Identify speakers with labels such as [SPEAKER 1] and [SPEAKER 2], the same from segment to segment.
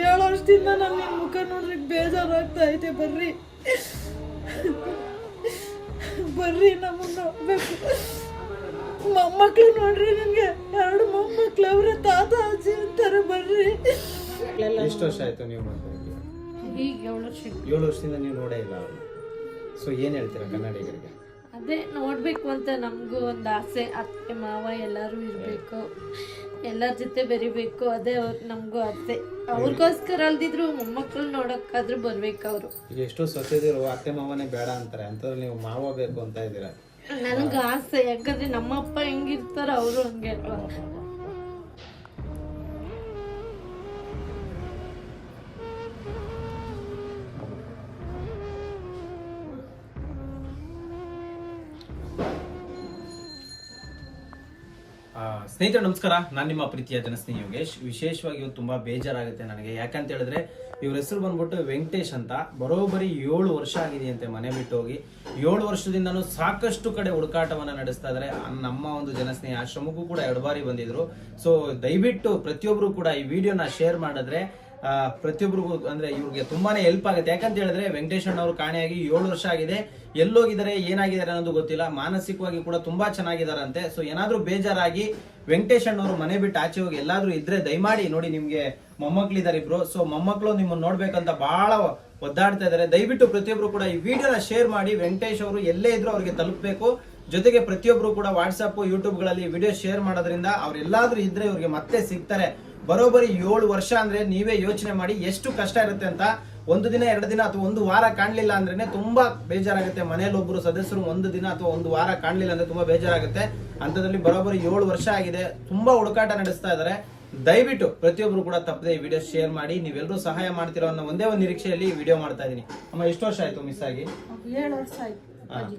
[SPEAKER 1] ಏಳು ವರ್ಷದಿಂದ ನಾನು ನಿನ್ನ ಮುಖ ನೋಡ್ರಿ ಬೇಜಾರಾಗ್ತಾ ಐತೆ ಬರ್ರಿ. ಬರ್ರಿ ನಮ್ಮನ್ನ ನೋಡ್ಬೇಕು ಮೊಮ್ಮಕ್ಳು ನೋಡ್ರಿ ನನಗೆ ಎರಡು ಮೊಮ್ಮಕ್ಳು ಅವ್ರ ತಾತ ಅಜ್ಜಿ ಅಂತಾರೆ ಬರ್ರಿ.
[SPEAKER 2] ಎಷ್ಟು ವರ್ಷ ಆಯ್ತು ನೀವು
[SPEAKER 3] ಈಗ ಏಳು ವರ್ಷ.
[SPEAKER 2] ಏಳು ವರ್ಷದಿಂದ ನೀವು ನೋಡೇ ಇಲ್ಲ ಸೊ ಏನ್ ಹೇಳ್ತೀರಾ ಕನ್ನಡಿಗರಿಗೆ?
[SPEAKER 3] ಅದೇ ನೋಡ್ಬೇಕು ಅಂತ ನಮಗೂ ಒಂದು ಆಸೆ ಅತ್ತೆ ಮಾವ ಎಲ್ಲರೂ ಇರಬೇಕು. ಎಲ್ಲರ ಜೊತೆ ಬೆರಿಬೇಕು ಅದೇ ಅವ್ರ ನಮಗೂ ಆಸೆ. ಅವ್ರಿಗೋಸ್ಕರ ಅಲ್ದಿದ್ರು ಮೊಮ್ಮಕ್ಕಳು ನೋಡೋಕ್ಕಾದ್ರೂ ಬರ್ಬೇಕು ಅವರು.
[SPEAKER 2] ಈಗ ಎಷ್ಟೋ ಸೊಸೆದಿರು ಅತ್ತೆ ಮಾವನೇ ಬೇಡ ಅಂತಾರೆ. ಅಂತಂದ್ರೆ ನೀವು ಮಾವ ಬೇಕು ಅಂತ ಇದ್ದೀರಾ?
[SPEAKER 3] ನನಗೆ ಆಸೆ ಯಾಕಂದ್ರೆ ನಮ್ಮಪ್ಪ ಹೆಂಗಿರ್ತಾರ ಅವರು ಹಂಗೆ ಅಲ್ವಾ?
[SPEAKER 4] ಸ್ನೇಹಿತರೆ, ನಮಸ್ಕಾರ. ನಾನು ನಿಮ್ಮ ಪ್ರೀತಿಯ ಜನಸ್ನೇಹಿ ಯೋಗೇಶ್. ವಿಶೇಷವಾಗಿ ಇವತ್ತು ತುಂಬ ಬೇಜಾರಾಗುತ್ತೆ ನನಗೆ. ಯಾಕಂತ ಹೇಳಿದ್ರೆ ಇವ್ರ ಹೆಸರು ಬಂದ್ಬಿಟ್ಟು ವೆಂಕಟೇಶ್ ಅಂತ. ಬರೋಬ್ಬರಿ ಏಳು ವರ್ಷ ಆಗಿದೆಯಂತೆ ಮನೆ ಬಿಟ್ಟು ಹೋಗಿ. ಏಳು ವರ್ಷದಿಂದನೂ ಸಾಕಷ್ಟು ಕಡೆ ಹುಡುಕಾಟವನ್ನು ನಡೆಸ್ತಾ ಇದ್ದಾರೆ ನಮ್ಮ ಒಂದು ಜನಸ್ನೇಹಿ ಆಶ್ರಮಕ್ಕೂ ಕೂಡ ಎರಡು ಬಾರಿ ಬಂದಿದ್ರು. ಸೊ ದಯವಿಟ್ಟು ಪ್ರತಿಯೊಬ್ರು ಕೂಡ ಈ ವಿಡಿಯೋನ ಶೇರ್ ಮಾಡಿದ್ರೆ ಪ್ರತಿಯೊಬ್ಬರಿಗೂ ಅಂದ್ರೆ ಇವ್ರಿಗೆ ತುಂಬಾನೇ ಹೆಲ್ಪ್ ಆಗುತ್ತೆ. ಯಾಕಂತ ಹೇಳಿದ್ರೆ ವೆಂಕಟೇಶ್ ಅಣ್ಣವರು ಕಾಣೆಯಾಗಿ ಏಳು ವರ್ಷ ಆಗಿದೆ. ಎಲ್ಲೋಗಿದ್ದಾರೆ, ಏನಾಗಿದ್ದಾರೆ ಅನ್ನೋದು ಗೊತ್ತಿಲ್ಲ. ಮಾನಸಿಕವಾಗಿ ಕೂಡ ತುಂಬಾ ಚೆನ್ನಾಗಿದಾರಂತೆ ಸೊ ಏನಾದ್ರೂ ಬೇಜಾರಾಗಿ ವೆಂಕಟೇಶ್ ಅವರು ಮನೆ ಬಿಟ್ಟು ಆಚೆ ಹೋಗಿ ಎಲ್ಲಾದ್ರೂ ಇದ್ರೆ ದಯಮಾಡಿ ನೋಡಿ ನಿಮ್ಗೆ ಮೊಮ್ಮಕ್ಳಿದ್ದಾರೆ ಇಬ್ರು. ಸೊ ಮೊಮ್ಮಕ್ಳು ನಿಮ್ಮನ್ನ ನೋಡ್ಬೇಕಂತ ಬಹಳ ಒದ್ದಾಡ್ತಾ ಇದಾರೆ ದಯವಿಟ್ಟು ಪ್ರತಿಯೊಬ್ರು ಕೂಡ ಈ ವಿಡಿಯೋನ ಶೇರ್ ಮಾಡಿ. ವೆಂಕಟೇಶ್ ಅವರು ಎಲ್ಲೇ ಇದ್ರು ಅವ್ರಿಗೆ ತಲುಪಬೇಕು. ಜೊತೆಗೆ ಪ್ರತಿಯೊಬ್ರು ಕೂಡ ವಾಟ್ಸಪ್ ಯೂಟ್ಯೂಬ್ಗಳಲ್ಲಿ ವಿಡಿಯೋ ಶೇರ್ ಮಾಡೋದ್ರಿಂದ ಅವ್ರೆಲ್ಲಾದ್ರೂ ಇದ್ರೆ ಇವ್ರಿಗೆ ಮತ್ತೆ ಸಿಗ್ತಾರೆ. ಬರೋಬ್ಬರಿ ಏಳು ವರ್ಷ ಅಂದ್ರೆ ನೀವೇ ಯೋಚನೆ ಮಾಡಿ ಎಷ್ಟು ಕಷ್ಟ ಇರುತ್ತೆ ಅಂತ ಒಂದು ದಿನ ಎರಡು ದಿನ ಅಥವಾ ಒಂದು ವಾರ ಕಾಣಲಿಲ್ಲ ಅಂದ್ರೆ ತುಂಬಾ ಬೇಜಾರಾಗುತ್ತೆ. ಮನೇಲಿ ಒಬ್ಬರು ಸದಸ್ಯರು ಒಂದು ದಿನ ಅಥವಾ ಒಂದು ವಾರ ಕಾಣಲಿಲ್ಲ ಅಂದ್ರೆ ತುಂಬಾ ಬೇಜಾರಾಗುತ್ತೆ. ಅಂತದ್ರಲ್ಲಿ ಬರೋಬ್ಬರಿ ಏಳು ವರ್ಷ ಆಗಿದೆ. ತುಂಬಾ ಹುಡುಕಾಟ ನಡೆಸ್ತಾ ಇದಾರೆ ದಯವಿಟ್ಟು ಪ್ರತಿಯೊಬ್ರು ಕೂಡ ತಪ್ಪದೆ ಈ ವಿಡಿಯೋ ಶೇರ್ ಮಾಡಿ. ನೀವೆಲ್ಲರೂ ಸಹಾಯ ಮಾಡ್ತಿರೋ ಅನ್ನೋ ಒಂದೇ ಒಂದು ನಿರೀಕ್ಷೆಯಲ್ಲಿ ವಿಡಿಯೋ ಮಾಡ್ತಾ ಇದೀನಿ ಅಮ್ಮ ಎಷ್ಟು ವರ್ಷ ಆಯ್ತು ಮಿಸ್ ಆಗಿ?
[SPEAKER 1] ಏಳು ವರ್ಷ ಆಯ್ತು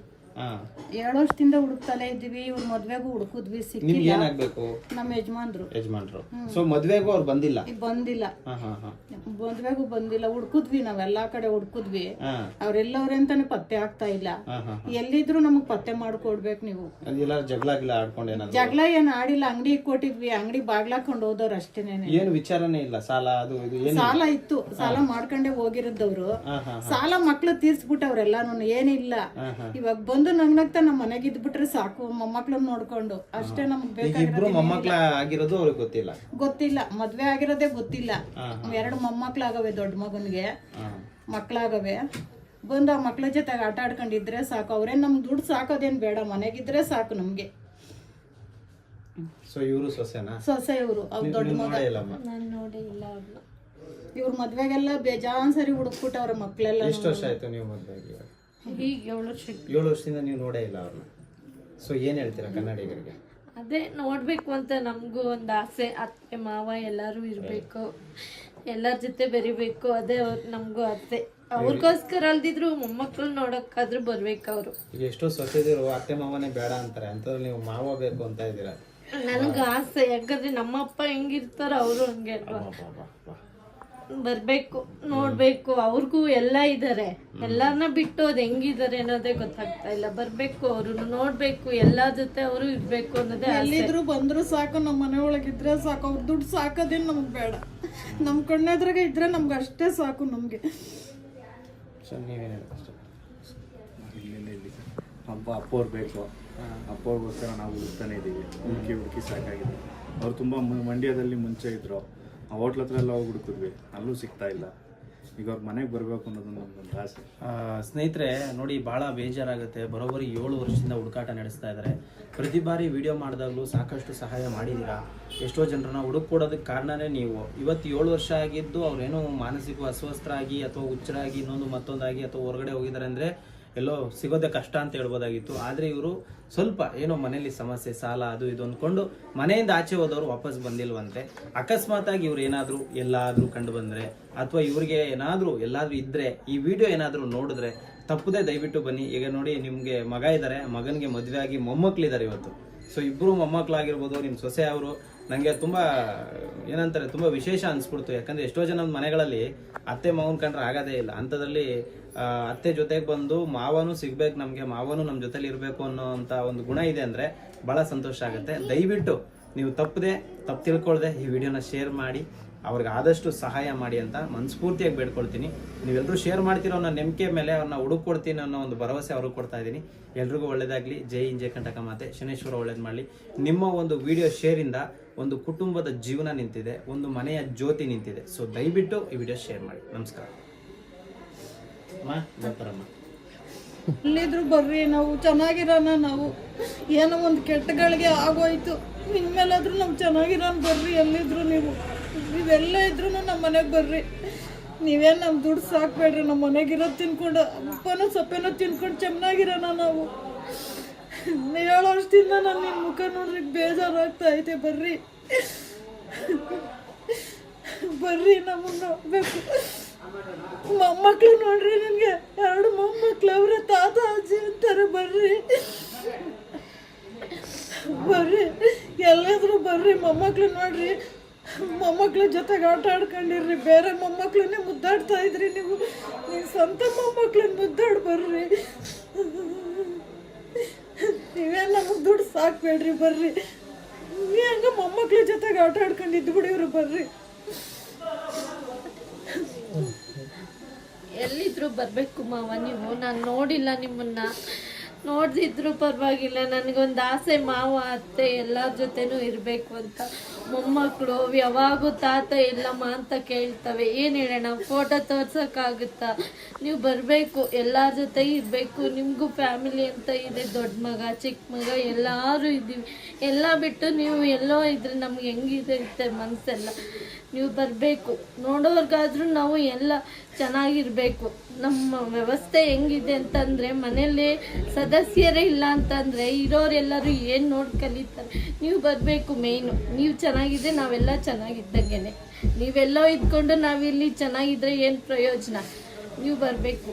[SPEAKER 1] ಏಳು ವರ್ಷದಿಂದ ಹುಡುಕ್ತಾನೆ ಇದ್ವಿ ಇವ್ರ ಮದ್ವೆಗೂ ಹುಡುಕುದ್ವಿ
[SPEAKER 2] ನಿಮ್ಗೆ
[SPEAKER 1] ಸಿಕ್ಕಿಲ್ಲ
[SPEAKER 2] ಏನಾಗ್ಬೇಕು?
[SPEAKER 1] ನಮ್ಮ ಯಜಮಾನ್ರು.
[SPEAKER 2] ಯಜಮಾನ್ರು. ಸೊ ಮದ್ವೆಗೂ ಅವ್ರು ಬಂದಿಲ್ಲ?
[SPEAKER 1] ಬಂದಿಲ್ಲ.
[SPEAKER 2] ಹಾ ಹಾ ಹಾ.
[SPEAKER 1] ಮದ್ವೆಗೂ ಬಂದಿಲ್ಲ ಹುಡ್ಕುದ್ವಿ ನಾವೆಲ್ಲಾ ಕಡೆ ಹುಡ್ಕುದ್ವಿ.
[SPEAKER 2] ಹಾ.
[SPEAKER 1] ಅವ್ರೆಲ್ಲವ್ರೆ ಅಂತಾನೆ ಪತ್ತೆ ಆಗ್ತಾ ಇಲ್ಲ.
[SPEAKER 2] ಹಾ ಹಾ
[SPEAKER 1] ಎಲ್ಲಿದ್ರು ನಮಗ್ ಪತ್ತೆ ಮಾಡ್ಕೊಡ್ಬೇಕು ನೀವು.
[SPEAKER 2] ಅದೆಲ್ಲ ಜಗಳ ಆಗಿಲ್ಲ ಆಡ್ಕೊಂಡು ಏನಾದ್ರು?
[SPEAKER 1] ಜಗಳ ಏನ್ ಆಡಿಲ್ಲ ಅಂಗಡಿ ಕೊಟ್ಟಿದ್ವಿ ಅಂಗಡಿ ಬಾಗ್ಲಾಕೊಂಡ್ ಹೋದವ್ರು ಅಷ್ಟೇನೆ
[SPEAKER 2] ಏನು ವಿಚಾರನೇ ಇಲ್ಲ ಸಾಲ ಅದು ಇದು ಏನು
[SPEAKER 1] ಸಾಲ ಇತ್ತು ಸಾಲ ಮಾಡ್ಕೊಂಡೆ ಹೋಗಿರೋದವ್ರು. ಸಾಲ ಮಕ್ಳು ತೀರ್ಸ್ಬಿಟ್ಟವ್ರೆಲ್ಲಾನು ಏನಿಲ್ಲ. ಇವಾಗ ಬಂದು ನಗ್ನಗ್ತಾ ನಮ್ಮ ಮನೆಗೆ ಇದ್ಬಿಟ್ರೆ ಸಾಕು ಮೊಮ್ಮಕ್ಳನ್ನ ನೋಡ್ಕೊಂಡು. ಅಷ್ಟೇ ನಮ್ಗೆ
[SPEAKER 2] ಈಗ
[SPEAKER 1] ಬೇಕಾಗಿರೋದು
[SPEAKER 2] ಇಬ್ರು ಮೊಮ್ಮಕ್ಳ ಆಗಿರೋದು ಅವ್ರಿಗೆ ಗೊತ್ತಿಲ್ಲ.
[SPEAKER 1] ಗೊತ್ತಿಲ್ಲ. ಮದ್ವೆ ಆಗಿರೋದೇ ಗೊತ್ತಿಲ್ಲ. ಎರಡು ಮೊಮ್ಮಕ್ಳಾಗವೆ ದೊಡ್ಡ ಮಗನ್ಗೆ. ಮಕ್ಳಾಗವೆ. ಬಂದು ಆ ಮಕ್ಳ ಜೊತೆ ಆಟ ಆಡ್ಕೊಂಡಿದ್ರೆ ಸಾಕು. ಅವ್ರೇನ್ ನಮ್ ದುಡ್ಡು ಸಾಕೋದೇನ್ ಬೇಡ. ಮನೆಗಿದ್ರೆ ಸಾಕು ನಮ್ಗೆ.
[SPEAKER 2] ಸೊ ಇವರು ಸೊಸೆನಾ?
[SPEAKER 1] ಸೊಸೆ ಇವ್ರು ಅವ್ರ ದೊಡ್ಡ ಮಗ.
[SPEAKER 2] ನೋಡೇ ಇಲ್ಲಮ್ಮ?
[SPEAKER 3] ನಾನು ನೋಡಿ ಇಲ್ಲ ಅವ್ರನ್ನ
[SPEAKER 1] ಇವ್ರ ಮದ್ವೆಗೆಲ್ಲ ಬೇಜಾನ್ ಸರಿ ಹುಡುಕ್ಬಿಟ್ಟವ್ರ ಮಕ್ಳೆಲ್ಲ
[SPEAKER 2] ಎಷ್ಟು ವರ್ಷ ಆಯ್ತು ನೀವು ಮದುವೆಗೆ
[SPEAKER 3] ಈಗ ಏಳು ವರ್ಷ
[SPEAKER 2] ಏಳು ವರ್ಷದಿಂದ ನೀವು ನೋಡೇ ಇಲ್ಲ ಅವ್ರನ್ನ. ಸೊ ಏನ್ ಹೇಳ್ತೀರಾ ಕನ್ನಡಿಗರಿಗೆ?
[SPEAKER 3] ಅದೇ ನೋಡ್ಬೇಕು ಅಂತ ನಮಗೂ ಒಂದು ಆಸೆ. ಅತ್ತೆ ಮಾವ ಎಲ್ಲರೂ ಇರಬೇಕು. ಎಲ್ಲರ ಜೊತೆ ಬೆರಿಬೇಕು. ಅದೇ ಅವ್ರು ನಮಗೂ ಅತ್ತೆ ಅವ್ರಿಗೋಸ್ಕರ ಅಲ್ದಿದ್ರು ಮೊಮ್ಮಕ್ಕಳು ನೋಡೋಕ್ಕಾದ್ರೂ ಬರ್ಬೇಕು ಅವರು
[SPEAKER 2] ಈಗ ಎಷ್ಟೋ ಸೊಸೆದಿರು ಅತ್ತೆ ಮಾವನೇ ಬೇಡ ಅಂತಾರೆ. ಅಂತಂದ್ರೆ ನೀವು ಮಾವ ಬೇಕು ಅಂತ ಇದ್ದೀರಾ?
[SPEAKER 3] ನನಗೆ ಆಸೆ. ಯಾಕಂದ್ರೆ ನಮ್ಮಪ್ಪ ಹೆಂಗಿರ್ತಾರೋ ಅವರು ಹಂಗೆ ಅಲ್ವಾ? ಬರ್ಬೇಕು ನೋಡ್ಬೇಕು ಅವ್ರಿಗೂ ಎಲ್ಲ ಇದಾರೆ. ಎಲ್ಲರನ್ನ ಬಿಟ್ಟು ಅದ್ ಹೆಂಗಿದಾರೆ ಅನ್ನೋದೇ ಗೊತ್ತಾಗ್ತಾ ಇಲ್ಲ. ಬರ್ಬೇಕು ಅವರು ನೋಡ್ಬೇಕು ಎಲ್ಲ ಜೊತೆ ಅವರು ಇರ್ಬೇಕು ಅನ್ನೋದೇ ಆಸೆ.
[SPEAKER 1] ಎಲ್ಲಿದ್ರು ಬಂದ್ರು ಸಾಕು ನಮ್ಮ ಮನೆ ಒಳಗಿದ್ರೆ ಸಾಕು. ಅವ್ರ ದುಡ್ಡು ಸಾಕೋದೇನು ನಮ್ಗೆ ಬೇಡ. ನಮ್ಮ ಕಣ್ಣೆದ್ರಾಗ ಇದ್ರೆ ನಮ್ಗೆ ಅಷ್ಟೇ ಸಾಕು ನಮಗೆ.
[SPEAKER 5] ಹಬ್ಬ ಅಪ್ಪೋರ್ ಬೇಕು. ಅಪ್ಪವ್ರಿಗೋಸ್ಕರ ನಾವು ಹುಡುಕ್ತಾನೆ ಇದ್ದೀವಿ. ಹುಡುಕಿ ಹುಡುಕಿ ಸಾಕಾಗಿದೆ. ಅವ್ರು ತುಂಬ ಮಂಡ್ಯದಲ್ಲಿ ಮುಂಚೆ ಇದ್ರು. ಆ ಹೋಟ್ಲ್ ಹತ್ರ ಎಲ್ಲ ಹೋಗಿ ಅಲ್ಲೂ ಸಿಗ್ತಾ ಇಲ್ಲ. ಈಗ ಅವ್ರ ಮನೆಗೆ ಬರಬೇಕು ಅನ್ನೋದು ನಮ್ದೊಂದು ಆಸೆ.
[SPEAKER 4] ಸ್ನೇಹಿತರೆ, ನೋಡಿ ಬಹಳ ಬೇಜಾರಾಗುತ್ತೆ. ಬರೋಬ್ಬರಿ ಏಳು ವರ್ಷದಿಂದ ಹುಡುಕಾಟ ನಡೆಸ್ತಾ ಇದ್ದಾರೆ ಪ್ರತಿ ಬಾರಿ ವಿಡಿಯೋ ಮಾಡಿದಾಗಲೂ ಸಾಕಷ್ಟು ಸಹಾಯ ಮಾಡಿದ್ದೀರಾ ಎಷ್ಟೋ ಜನರನ್ನ ಹುಡುಕ್ಕೊಡೋದಕ್ಕೆ ಕಾರಣನೇ ನೀವು. ಇವತ್ತು ಏಳು ವರ್ಷ ಆಗಿದ್ದು ಅವ್ರೇನೋ ಮಾನಸಿಕ ಅಸ್ವಸ್ಥರಾಗಿ ಅಥವಾ ಹುಚ್ಚರಾಗಿ ಇನ್ನೊಂದು ಮತ್ತೊಂದಾಗಿ ಅಥವಾ ಹೊರಗಡೆ ಹೋಗಿದ್ದಾರೆ ಅಂದರೆ ಎಲ್ಲೋ ಸಿಗೋದೇ ಕಷ್ಟ ಅಂತ ಹೇಳ್ಬೋದಾಗಿತ್ತು. ಆದರೆ ಇವರು ಸ್ವಲ್ಪ ಏನೋ ಮನೆಯಲ್ಲಿ ಸಮಸ್ಯೆ, ಸಾಲ ಅದು ಇದು ಅಂದ್ಕೊಂಡು ಮನೆಯಿಂದ ಆಚೆ ಹೋದವರು ವಾಪಸ್ ಬಂದಿಲ್ವಂತೆ. ಅಕಸ್ಮಾತ್ ಆಗಿ ಇವ್ರು ಏನಾದರೂ ಎಲ್ಲಾದರೂ ಕಂಡು ಬಂದರೆ ಅಥವಾ ಇವ್ರಿಗೆ ಏನಾದರೂ ಎಲ್ಲಾದರೂ ಇದ್ದರೆ ಈ ವಿಡಿಯೋ ಏನಾದರೂ ನೋಡಿದ್ರೆ ತಪ್ಪದೇ ದಯವಿಟ್ಟು ಬನ್ನಿ. ಈಗ ನೋಡಿ ನಿಮಗೆ ಮಗ ಇದ್ದಾರೆ ಮಗನಿಗೆ ಮದುವೆ ಆಗಿ ಮೊಮ್ಮಕ್ಕಳಿದ್ದಾರೆ ಇವತ್ತು. ಸೊ ಇಬ್ಬರು ಮೊಮ್ಮಕ್ಕಳಾಗಿರ್ಬೋದು ನಿಮ್ಮ ಸೊಸೆ ಅವರು. ನನಗೆ ತುಂಬ, ಏನಂತಾರೆ, ತುಂಬ ವಿಶೇಷ ಅನಿಸ್ಬಿಡ್ತು. ಯಾಕಂದರೆ ಎಷ್ಟೋ ಜನ ಮನೆಗಳಲ್ಲಿ ಅತ್ತೆ, ಮಾವನ ಕಂಡ್ರೆ ಆಗೋದೇ ಇಲ್ಲ. ಅಂಥದ್ರಲ್ಲಿ ಅತ್ತೆ ಜೊತೆಗೆ ಬಂದು ಮಾವನು ಸಿಗ್ಬೇಕು ನಮಗೆ, ಮಾವನು ನಮ್ಮ ಜೊತೆಲಿ ಇರಬೇಕು ಅನ್ನೋ ಅಂತ ಒಂದು ಗುಣ ಇದೆ ಅಂದರೆ ಭಾಳ ಸಂತೋಷ ಆಗುತ್ತೆ. ದಯವಿಟ್ಟು ನೀವು ತಪ್ಪದೆ, ತಪ್ಪು ತಿಳ್ಕೊಳ್ದೆ ಈ ವಿಡಿಯೋನ ಶೇರ್ ಮಾಡಿ, ಅವ್ರಿಗೆ ಆದಷ್ಟು ಸಹಾಯ ಮಾಡಿ ಅಂತ ಮನಸ್ಫೂರ್ತಿಯಾಗಿ ಬೇಡ್ಕೊಳ್ತೀನಿ. ನೀವೆಲ್ಲರೂ ಶೇರ್ ಮಾಡ್ತಿರೋ ಅನ್ನೋ ನಂಬಿಕೆ ಮೇಲೆ ಅವ್ರನ್ನ ಹುಡುಕೊಡ್ತೀನಿ ಅನ್ನೋ ಒಂದು ಭರವಸೆ ಅವ್ರಿಗೆ ಕೊಡ್ತಾ ಇದ್ದೀನಿ. ಎಲ್ರಿಗೂ ಒಳ್ಳೇದಾಗಲಿ. ಜೈ ಇಂಜೆ ಕಂಟಕ ಮಾತೆ. ಶನೇಶ್ವರ ಒಳ್ಳೇದು ಮಾಡಲಿ. ನಿಮ್ಮ ಒಂದು ವಿಡಿಯೋ ಶೇರಿಂದ ಒಂದು ಕುಟುಂಬದ ಜೀವನ ನಿಂತಿದೆ, ಒಂದು ಮನೆಯ ಜ್ಯೋತಿ ನಿಂತಿದೆ. ಸೊ ದಯವಿಟ್ಟು ಈ ವಿಡಿಯೋ ಶೇರ್ ಮಾಡಿ. ನಮಸ್ಕಾರ. ಬರ್ತಾರಮ್ಮ
[SPEAKER 1] ಬರ್ರಿ, ನಾವು ಚೆನ್ನಾಗಿರೋಣ, ನಾವು ಏನೋ ಒಂದು ಕೆಟ್ಟಗಳಿಗೆ ಆಗೋಯ್ತು. ಇನ್ಮೇಲಾದ್ರೂ ನಾವು ಚೆನ್ನಾಗಿರೋಣ ಬರ್ರಿ, ಎಲ್ಲಿದ್ರು ನೀವು. ನೀವೆಲ್ಲ ಇದ್ರು ನಮ್ಮ ಮನೆಗೆ ಬರ್ರಿ. ನೀವೇನು ನಮ್ಮ ದುಡ್ಡು ಸಾಕ್ಬೇಡ್ರಿ ನಮ್ಮ ಮನೆಗಿರೋದು ತಿನ್ಕೊಂಡು, ಅಪ್ಪನೂ ಸೊಪ್ಪೇನೋ ತಿನ್ಕೊಂಡು ಚೆನ್ನಾಗಿರೋಣ ನಾವು. ಏಳು ವರ್ಷದಿಂದ ನಾನು ನಿನ್ನ ಮುಖ ನೋಡ್ರಿ, ಬೇಜಾರಾಗ್ತಾ ಐತೆ, ಬರ್ರಿ. ಬರ್ರಿ ನಮ್ಮನ್ನ. ಬೇಕು. ಮೊಮ್ಮಕ್ಳು ನೋಡ್ರಿ ನನಗೆ. ಎರಡು ಮೊಮ್ಮಕ್ಳು ಅವ್ರ ತಾತ ಅಜ್ಜಿ ಅಂತಾರೆ ಬರ್ರಿ. ಬರ್ರಿ. ಎಲ್ಲಾದ್ರೂ ಬರ್ರಿ ಮೊಮ್ಮಕ್ಳು ನೋಡ್ರಿ. ಮೊಮ್ಮಕ್ಳ ಜೊತೆಗೆ ಆಟ ಆಡ್ಕೊಂಡಿರ್ರಿ. ಬೇರೆ ಮೊಮ್ಮಕ್ಳನ್ನೇ ಮುದ್ದಾಡ್ತಾ ಇದ್ರಿ ನೀವು. ನೀವು ಸ್ವಂತ ಮೊಮ್ಮಕ್ಳನ್ನ ಮುದ್ದಾಡ್ ಬರ್ರಿ. ನೀವೇನು ನಮಗೆ ದುಡ್ಡು ಸಾಕ್ಬೇಡ್ರಿ, ಬರ್ರಿ. ನೀ ಹಂಗ ಮೊಮ್ಮಕ್ಳ ಜೊತೆಗೆ ಆಟ ಆಡ್ಕೊಂಡಿದ್ದು ಇವ್ರು ಬರ್ರಿ.
[SPEAKER 3] ಎಲ್ಲಿದ್ರು ಬರಬೇಕು ಮಾವ ನೀವು. ನಾನು ನೋಡಿಲ್ಲ ನಿಮ್ಮನ್ನ. ನೋಡ್ದಿದ್ರು ಪರವಾಗಿಲ್ಲ. ನನಗೊಂದು ಆಸೆ ಮಾವ, ಅತ್ತೆ ಎಲ್ಲರ ಜೊತೆನೂ ಇರಬೇಕು ಅಂತ. ಮೊಮ್ಮಕ್ಕಳು ಯಾವಾಗೂ ತಾತ ಎಲ್ಲಮ್ಮ ಅಂತ ಕೇಳ್ತವೆ. ಏನು ಹೇಳೋಣ? ಫೋಟೋ ತೋರ್ಸೋಕ್ಕಾಗುತ್ತಾ? ನೀವು ಬರಬೇಕು, ಎಲ್ಲರ ಜೊತೆ ಇರಬೇಕು. ನಿಮಗೂ ಫ್ಯಾಮಿಲಿ ಅಂತ ಇದೆ, ದೊಡ್ಡ ಮಗ ಚಿಕ್ಕ ಮಗ, ಎಲ್ಲರೂ ಇದ್ದೀವಿ. ಎಲ್ಲ ಬಿಟ್ಟು ನೀವು ಎಲ್ಲೋ ಇದ್ರೆ ನಮ್ಗೆ ಹೆಂಗಿದೆ ಮನಸ್ಸೆಲ್ಲ ನೀವು ಬರಬೇಕು. ನೋಡೋರ್ಗಾದ್ರೂ ನಾವು ಎಲ್ಲ ಚೆನ್ನಾಗಿರಬೇಕು. ನಮ್ಮ ವ್ಯವಸ್ಥೆ ಹೆಂಗಿದೆ ಅಂತಂದರೆ ಮನೇಲಿ ಸದಸ್ಯರೇ ಇಲ್ಲ ಅಂತಂದರೆ ಇರೋರೆಲ್ಲರೂ ಏನು ನೋಡಿ ಕಲಿತಾರೆ. ನೀವು ಬರಬೇಕು ಮೇಯ್ನು ನೀವು ಚೆನ್ನಾಗಿದ್ದರೆ ನಾವೆಲ್ಲ ಚೆನ್ನಾಗಿದ್ದಂಗೆ ನೀವೆಲ್ಲೋ ಇದ್ಕೊಂಡು ನಾವಿಲ್ಲಿ ಚೆನ್ನಾಗಿದ್ರೆ ಏನು ಪ್ರಯೋಜನ? ನೀವು ಬರಬೇಕು.